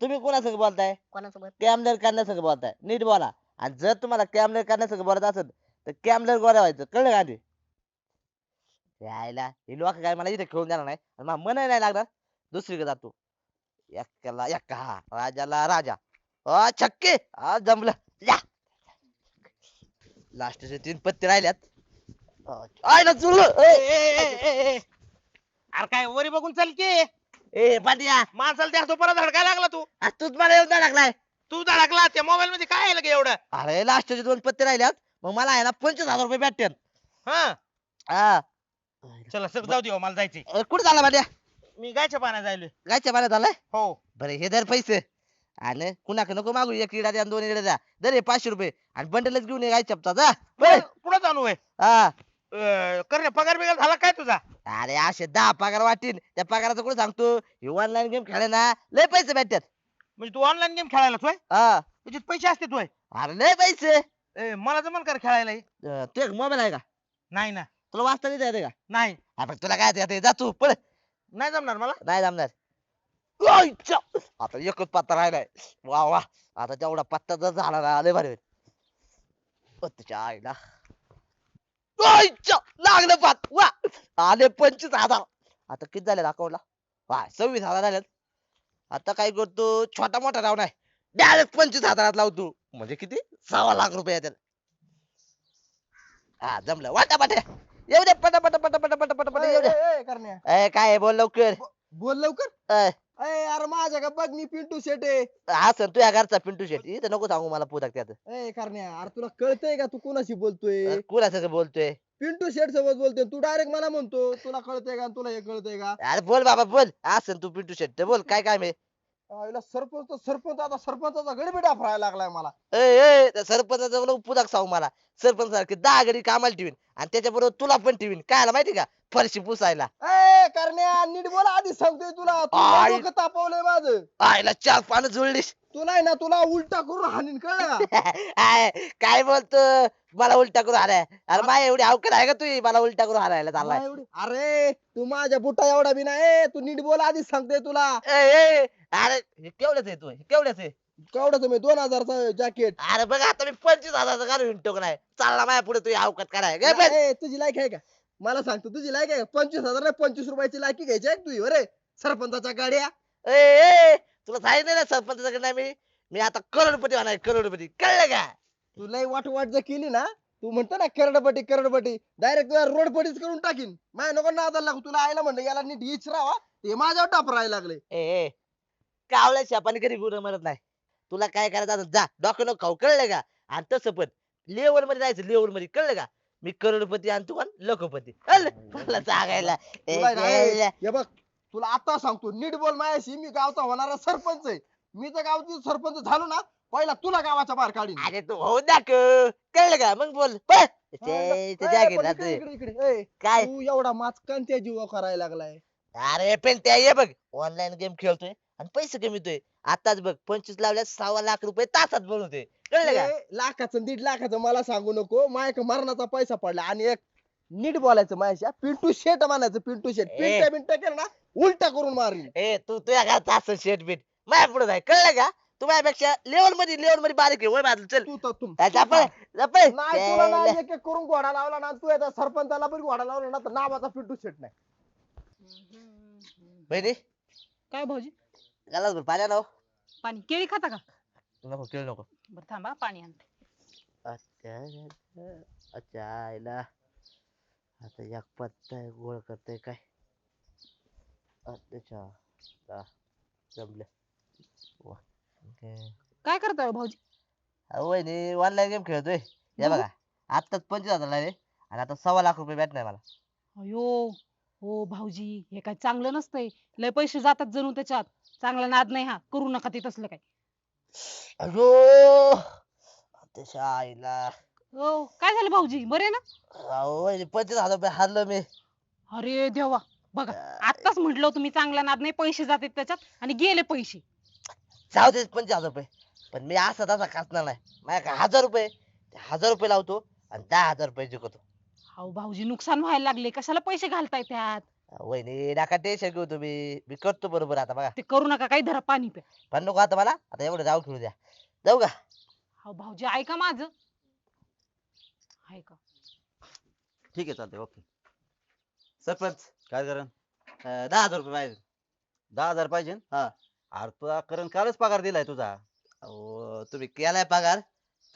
तुम्ही कोणासंग बोलताय? कोणासोबत? कॅमलर करण्यासंग बोलताय. नीट बोला. आणि जर तुम्हाला कॅमलर करण्यासंग बोलत असेल तर कॅमलर गोऱ्या व्हायचं कळलं का आधी? यायला. हे लोक काय मला इथे खेळून देणार नाही. आणि मला मन नाही लागणार. दुसरीकडे जातो एक्काला एक्का हा राजाला राजा. अ छक्के. हा जमलं. या. लास्टचे तीन पत्ते राहिल्यात. अ, आयला चुरलं. ए, ए, ए, ए, ए. अरे काय वरी बघून चल की. ए पाटिया माणसाला त्या परत धडका लागला तू. आज तूच मला येऊन लागलाय तू धडकला त्या मोबाईल मध्ये काय आलं का एवढं? अरे लास्टचे दोन पत्ते राहिल्यात. मग मला आहे ना पंचवीस हजार रुपये भेटतात. हा. हा. चला सर जाऊ दे हो, मला जायचे कुठं झाला पाट्या मी गायच्या पाण्यात जायलोय. गायच्या पाण्यात आलाय हो. बरं हे दर पैसे. आणि कुणाक नको मागू एक इडा द्या आणि दोन इडा द्या. दर हे पाचशे रुपये. आणि बंडलच घेऊन ये गायच्या जा. होय. पुढे जाणू आहे. हा. कर पगार बिगार झाला काय तुझा? अरे असे दहा पगार वाटीन त्या पगाराचं कुठं सांगतो? हे ऑनलाईन गेम खेळ ना लय पैसे भेटतात. म्हणजे तू ऑनलाईन गेम खेळायला तोय हा. त्याच्यात पैसे असते तोय अरे लय पैसे. ए, मला जमन कर खेळायला? हे. अ, तू एक मोबाईल आहे का? नाही ना. तुला वाचता नाही येते का? नाही. आपण तुला काय येते जा तू पळ. नाही जमणार मला? नाही जमणार. आईच्या. आता एकच पत्ता राहिलाय. वा वा. आता तेवढा पत्ता जर झाला ना लय भारी होईल. ओ, त्याच्या आईला. आईच्या. लागलं पात. आले पंचवीस हजार. आता किती झाले अकाउंटला वा सव्वीस हजार झालेत. आता काय करतो? छोटा मोठा राव नाही डायरेक्ट पंचवीस हजारात लावतो म्हणजे किती? सव्वा लाख रुपये येतात. हा जमलं. वाटा पाट्या येऊ दे पटा पटा पटा पटा पटा पटा पटा येऊ दे करण्या. ए, काय आहे, बोल लवकर. बोल लवकर? ए, अय अरे माझ्या का बघ मी पिंटू शेट आहे? हा सर तुझ्या घरचा पिंटू शेट. इथं नको सांगू मला पुस्तक त्यात ए करण्या अरे तुला कळतंय का तू कोणाशी बोलतोय? कुणाचं बोलतोय? पिंटू शेट सोबत बोलतोय. तू डायरेक्ट मला म्हणतो. तुला कळतंय का तुला हे कळतंय का? अरे बोल बाबा बोल. असं तू पिंटू शेट ते बोल काय काय मी आईला सरपंच तर सरपंच आता सरपंचाचा गडबिडा फरायला लागलाय मला. ए ए त्या सरपंचाचं बोल पुस्तक सांगू मला. सरपंच सारखे दहा घडी कामाला ठेवीन. आणि त्याच्याबरोबर तुला पण ठेवीन. काय आला माहिती का? फरशी पुसायला. ए करण्या नीट बोल आधी सांगतोय तुला. तू लय आई. डोकं तापवलंय माझं. आईला चार पानं जुळलीस. तुला आहे ना तुला उलटा करून हाणीन कळलं का? आय, काय बोलतो? मला उलटा करून हाणाय. अरे माय एवढी अवकड आहे का तुझी? मला उलटा करून हाणायला चाललाय. एवढी- अरे तू माझ्या बुटा एवढा बी नाही. तू नीट बोल आधीच सांगतोय तुला. ए, ए, अरे हे केवढ्याच आहे तू? हे केवढ्याच आहे? केवढं तुम्ही दोन हजारचा जॅकेट. अरे बघ आता मी पंचवीस हजाराचा घालून हिंडतो का नाही? चालला माझ्या पुढे तुझी अवकात कराय. ए, तुझी लायक आहे का? मला सांगतो तुझी लायक आहे. का पंचवीस हजार नाही पंचवीस रुपयाची लायकी घ्यायची आहे तुझी अरे सरपंचाच्या गाड्या. ए, ए, तुला सांगितलं ना सरपंचाकडे नाही मी? मी आता करोडपती होणार आहे, करोडपती. कळलं का? तू लय वाट वाट जर केली ना तू म्हणतो ना करडपटी करडपटी डायरेक्ट तुला रोडपटीच करून टाकीन. माझ्या नको नादाला लागू. तुला आयला म्हणलं याला नीट हीच राहा ते माझ्यावर टापरायला लागले. ए ए कावळ्या शापाने कधी गुरु मरत नाही. तुला काय करायचं आता जा. डॉक्टर खाऊ. कळलं का? आणि तसं पण. लेवलमध्ये जायचं लेवलमध्ये. कळलं का? मी करोडपती आणि तू कोण मला सांगायला. तुला हे बघ आता सांगतो नीट बोल माझ्याशी मी गावचा होणारा सरपंच आहे. मी तर गावची सरपंच झालो ना पहिला तुला गावाच्या बाहेर काढीन. अरे तू हो दाखव कळलं का? मग बोल. पळ. ते ए, ते जागेत पण राहतोय. इकडे, इकडे, इकडे. ए, काय? तू एवढा माचकान त्या जीवा करायला लागलाय. अरे पण त्या ये बघ. ऑनलाईन गेम खेळतोय आणि पैसे कमीतोय आताच बघ पंचवीस लावल्या सव्वा लाख रुपये तासात बनवतोय कळलं का? लाखाचं दीड लाखाचं मला सांगू नको. माझ्या मरणाचा पैसा पडला आणि एक नीट बोलायचं माझ्याशी हा. पिंटू शेट म्हणायचं पिंटू शेट. ए. पिंट्या बिंट्या केलं ना उलटा करून मारीन ए तू तुझ्या घरचा असं शेट बीट. माझ्या पुढे जाय. कळलं का? तू माझ्यापेक्षा लेवलमध्ये लेवलमध्ये बारीक आहे. वय बाजू चल. तू तर तुम जा पळ, जा पळ. नाही तुला ना त्याला- एक एक करून घोडा लावला ना तू आता सरपंचाला पण घोडा लावला ना तर नावाचा पिंटू शेट नाही. बहिणी. काय भाऊजी? घालाच बरं पाण्या नाव. पाणी. केळी खाता का? नको केळ नको. बरं थांबा पाणी आणते. अच्छा अच्छा आईला आता एक पत्ता गोळ करतोय काय? अच्छा हा, जमलं. वा. काय करताय हो भाऊजी? अहो वहिनी ऑनलाईन गेम खेळतोय. हे? बघा आत्ताच पंचवीस हजार लागले आणि आता सव्वा लाख रुपये भेटणार मला. अयो हो भाऊजी हे काय चांगलं नसतंय. लय पैसे जातात जणू त्याच्यात. चांगला नाद नाही हा. करू नका ते तसलं काय. त्याच्या आईला हो काय झालं भाऊजी? बरे ना? अहो वहिनी पंचवीस हजार रुपये हारलो मी. अरे देवा बघा आताच म्हंटल मी चांगला नाद नाही पैसे जातात त्याच्यात आणि गेले पैसे. जाऊ दे पंचवीस हजार रुपये पण मी असा तसा खासणार नाही. माझ्या हजार रुपये? ते हजार रुपये लावतो आणि दहा हजार रुपये जिंकतो. अहो भाऊजी नुकसान व्हायला लागले. कशाला पैसे घालताय त्यात? वहिनी नका टेन्शन घेऊ तुम्ही. मी करतो बरोबर आता बघा. ते करू नका काही धरा पाणी प्या. पण नको आता मला. आता एवढं जाऊ खेळू द्या. जाऊ का? अहो भाऊजी ऐका माझं. ऐका. ठीक आहे चालतंय ओके. सरपंच काय करण अं, दहा हजार रुपये पाहिजे. दहा हजार पाहिजे? हा. अरे तुला करण कालच पगार दिलाय तुझा. अहो तुम्ही केलाय पगार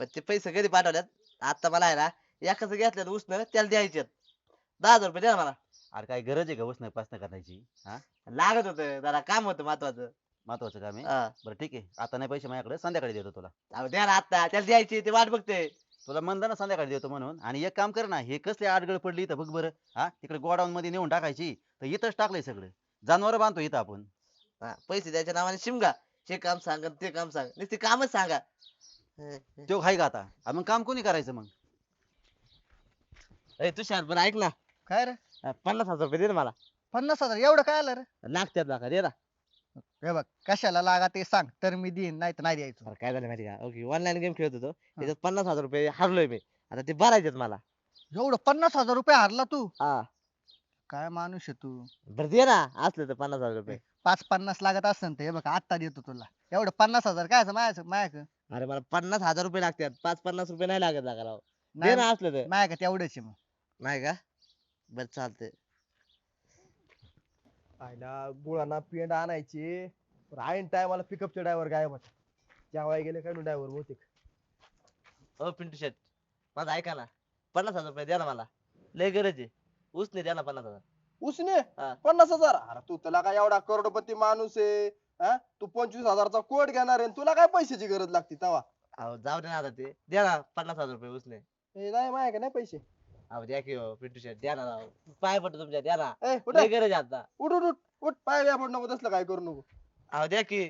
पण ते पैसे कधी पाठवल्यात? आता मला आहे ना एकाच घेतल्यात उसनं त्याला द्यायचे दहा हजार रुपये द्या ना मला. अरे काय गरज आहे का उसनं पासनं करण्याची हा? लागत होत जरा काम होतं महत्वाचं. महत्वाचं काम आहे? हा. बरं ठीक आहे. आता नाही पैसे माझ्याकडे संध्याकाळी देतो तुला. अहो द्या ना आता त्याला द्यायचे ते वाट बघते. तुला म्हणलं ना संध्याकाळी देतो म्हणून. आणि एक काम कर ना हे कसले आडगळ पडली इथं बघ बरं. हा? तिकडे गोडाऊन मध्ये नेऊन टाकायची. तर इथंच टाकलंय सगळं. जनावर बांधतो इथं आपण. हा, पैसे द्यायच्या नावाने शिमगा. हे काम सांग ते काम सांग. नुसते कामच सांगा. तो खाई का आता? आ मग काम कोणी करायचं मग? ए तुषार बरं ऐक ना. काय रे? अं, पन्नास हजार रुपये दे ना मला. पन्नास हजार? एवढं काय आलं रे? लागतात लागा दे ना. हे बघ कशाला लागा ते सांग. तर मी देईन नाही तर नाही द्यायचं. काय झालं माहिती का? ओके ऑनलाईन गेम खेळत होतो. त्याच्यात पन्नास हजार रुपये हरलोय मी. आता ते भरायचेत मला. एवढं पन्नास हजार रुपये हारला तू? हा. काय माणूस आहे तू? बरं दे ना. असलं तर पन्नास हजार रुपये. पाच पन्नास लागत असेल तर हे बघ आत्ता देतो तुला. एवढं पन्नास हजार काय मायाचं मायाक अरे मला पन्नास हजार रुपये लागतात. पाच पन्नास रुपये नाही लागत लागा राव दे नाही ना असलं तर. मायाक तेवढंच आहे मग. नाही का? बर चालतंय. आयला गुळांना पेंड आणायचे. पण ऐन टायमाला पिकअपचे ड्रायव्हर गायब होता. जेव्हा गेले काय ड्रायव्हर बहुतेक. हो पिंटू शेट माझं ऐका ना. पन्नास हजार रुपये द्या ना मला. लय गरज आहे. उसने द्या ना पन्नास हजार. उसने? हा. पन्नास हजार? अरे तू त्याला काय एवढा करोडपती माणूस आहे? हा? तू पंचवीस हजारचा कोट घेणार आहे आणि तुला काय पैशाची गरज लागते तवा अहो जाऊ दे ना आता ते. द्या ना पन्नास हजार रुपये उसने. हे नाही माय का नाही पैसे? अहो द्या की हो पिंटू शेट द्या ना राव पाय पडतो तुमच्या द्या ना. ए उठ. लय गरज आहे आता. उठ उठ उठ. उठ पाय पड नको तसलं काय करू नको. अहो द्या की.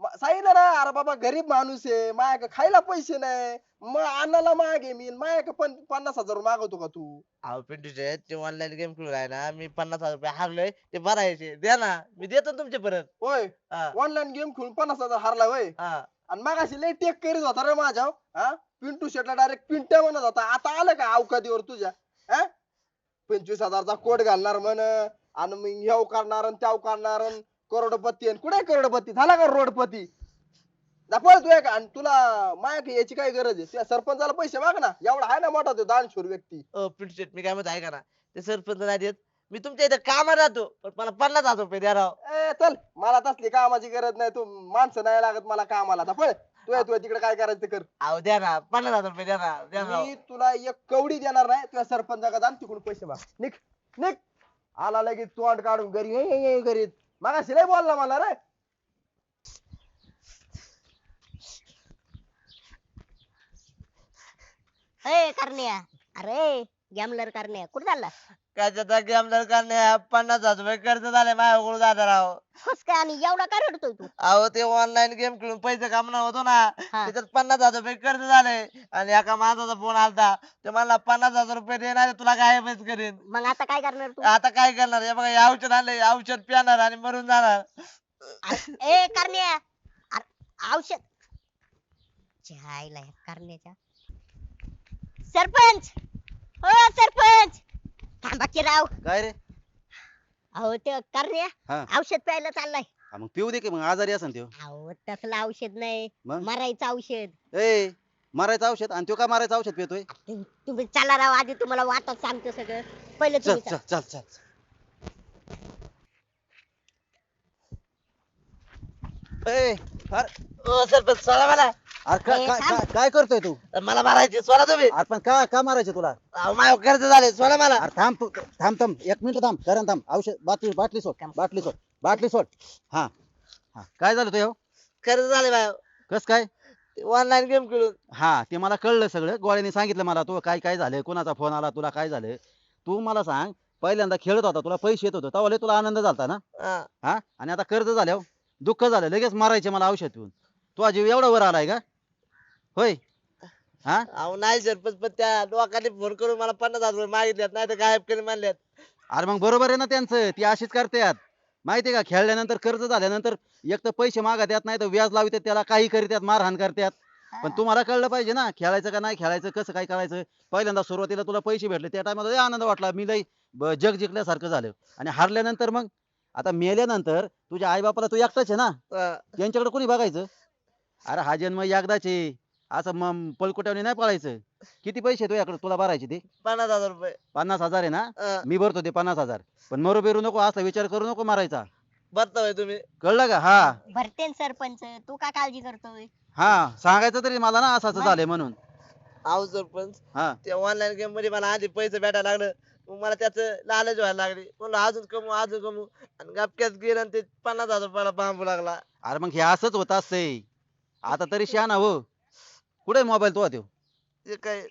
म- सांगितलं ना अरे बाबा गरीब माणूस आहे माया खायला पैसे नाही. मग अन्नाला मागे मी माया पण पन्नास हजार मागवतो का तू? अहो पिंटू शेट ते ऑनलाईन गेम खेळू आहे ना मी पन्नास हजार रुपये हारलोय ते भरायचे. द्या ना मी देतो ना तुमचे परत. होय. हा. ऑनलाईन गेम खेळून पन्नास हजार हारला होय. हा. आणि मागाशी लय टेक करीत होता रे माझ्या हो. हा. पिंटू शेटला डायरेक्ट पिंट्या म्हणत होता. आता आलं का अवकादीवर तुझ्या? हा? पंचवीस हजारचा कोट घालणार म्हण. आणि मग ह्याव करणार आणि त्याव करणार आणि करोडपती आणि कुठे करोडपती? झाला का रोडपती? दाखवल तू का आणि तुला माया याची काय गरज आहे? त्या सरपंचाला पैसे माग ना. एवढा आहे ना मोठा तो दानशूर व्यक्ती. पिंटू शेट मी काय म्हणत आहे का ना. ते सरपंच नाही देत मी तुमच्या इथे कामात राहतो पण मला पन्नास हजार रुपये द्या राव. ए चल मला तसली कामाची गरज नाही तू माणसं नाही लागत मला कामाला. आता पळ तू तू तिकडे काय करायचं ते कर. अहो द्या ना पन्नास हजार रुपये द्या ना द्या ना. राव. मी तुला एक कवडी देणार नाही तुझ्या सरपंचाकडे आणि तिकडून पैसे माग. निक निक आला लगेच तोंड काढून घरी ये, ये, ये घरी. मग लय बोलला मला रे. ए करण्या. अरे गॅमलर करण्या. कुठे चालला? कशाचा करणे? पन्नास हजार रुपये कर्ज झाले माझ्याकडून दादा राव काय आणि एवढा का रडतोय तू? अहो ते ऑनलाईन गेम खेळून पैसे कामणार होतो ना हा. त्याच्यात पन्नास हजार रुपये कर्ज झाले. आणि एका माणसाचा फोन आलता ते मला पन्नास हजार रुपये देणार तुला काय पैसे करीन. मग आता काय करणार तू? आता काय करणार? हे बघा हे औषध आणले औषध पिणार आणि मरून जाणार. ए करण्या अरे, औषध. जायला या करण्याच्या. सरपंच! हो सरपंच! थांबा की राव. काय रे? अहो ते करण्या हा. औषध प्यायला चाललाय. हा, मग पिऊ दे की मग आजारी असन त्यो. अहो तसलं औषध नाही. मग? मरायचं औषध. ए मारायचं औषध? आणि त्यो का मारायचं औषध पितोय? तुम- तुम्ही चला राव आधी तुम्हाला वाटत सांगतो सगळं. पहिले चल तुम्ही चल चल चल. ए अरे सरपंच सोडा मला. अरे काय- करतोय तू? मला मारायचे सोडा तुम्ही. अरे पण का का मारायचं तुला? अहो कर्ज झाले सोडा मला. अरे थांब तू थांब थांब. एक मिनिट थांब करण थांब. औषध बाटली बाटली सोड बाटली सोड बाटली सोड. हा हा. काय झालं तो कर्ज झाले माझ्या कस काय? ऑनलाईन गेम खेळून. हा ते मला कळलं सगळं. गोळ्याने सांगितलं मला तू काय काय झालं? कोणाचा फोन आला? तुला काय झालं? तू मला सांग पहिल्यांदा खेळत होता तुला पैसे येत होते. तेव्हा लय तुला आनंद झालता ना? हा. हा? आणि आता कर्ज झाल्यावर दुःख झालं. लगेच मारायचे मला औषध पिऊन. तू जीव एवढा वर आलाय का? होय? हा? अहो नाही सरपंच पण त्या लोकांनी फोन करून मला पन्नास हजार रुपये मागितल्यात नाही तर गायब करून मानल्यात अरे मग बरोबर आहे ना त्यांचं ती अशीच करतात माहितीये का खेळल्यानंतर कर्ज झाल्यानंतर एक तर पैसे मागत येत नाही तर व्याज लावतात त्याला काही करतात मारहाण करतात पण तुम्हाला कळलं पाहिजे ना खेळायचं का नाही खेळायचं कसं काय करायचं? पहिल्यांदा सुरुवातीला तुला पैसे भेटले त्या टायमाला लय आनंद वाटला मी लय ब- जग जिंकल्यासारखं झालं. आणि हारल्यानंतर मग आता मेल्यानंतर तुझ्या आई बापाला तू एकटाच आहे ना? अं, त्यांच्याकडे कोणी बघायचं? अरे हा जन्म एकदाच आहे. असं मग पलकुट्याने नाही पळायचं. किती पैसे तुझ्याकडे? तुला भरायचे ते? पन्नास हजार रुपये. पन्नास हजार आहे ना? अं, मी भरतो ते पन्नास हजार. पण मरू बेरू नको असा विचार करू नको मारायचा. भरता होय तुम्ही. कळलं का? हा. भरते न सरपंच. तू का काळजी करतोय? हा. सांगायचं तरी मला ना असं असं झालंय म्हणून. आहो सरपंच हा. त्या ऑनलाईन गेममध्ये मला आधी पैसे भेटायला लागलं. मग मला त्याचं लालच व्हायला लागली. म्हणलं अजून कमू अजून कमू आणि गपक्यात गेलं आणि ते पन्नास हजार रुपयाला बांबू लागला. अरे मग हे असंच होत असतंय. आता तरी शहाणा हो. कुठे मोबाईल तो त्यो? ते काय?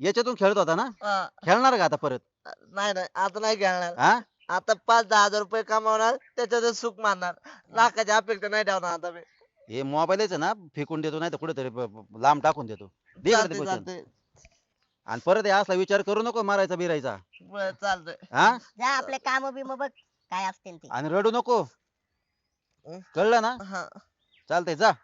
याच्यातून खेळत होता ना? खेळणार का आता परत? नाही नाही आता नाही खेळणार. हा? आता पाच दहा हजार रुपये कमावणार त्याच्यातच सुख मानणार. लाखाची अपेक्षा नाही ठेवणार आता मी. हे मोबाईलच ना फेकून देतो नाही तर कुठेतरी ब- ब- लांब टाकून देतो. दे इकडे ते चालतंय question. चालतंय आणि परत हे असला विचार करू नको मारायचा बिरायचा. बरं, चालतंय. हा? जा आपले काम बिम बघ काय असतील ते. आणि रडू नको. हं? कळलं ना? हा. चालतंय जा.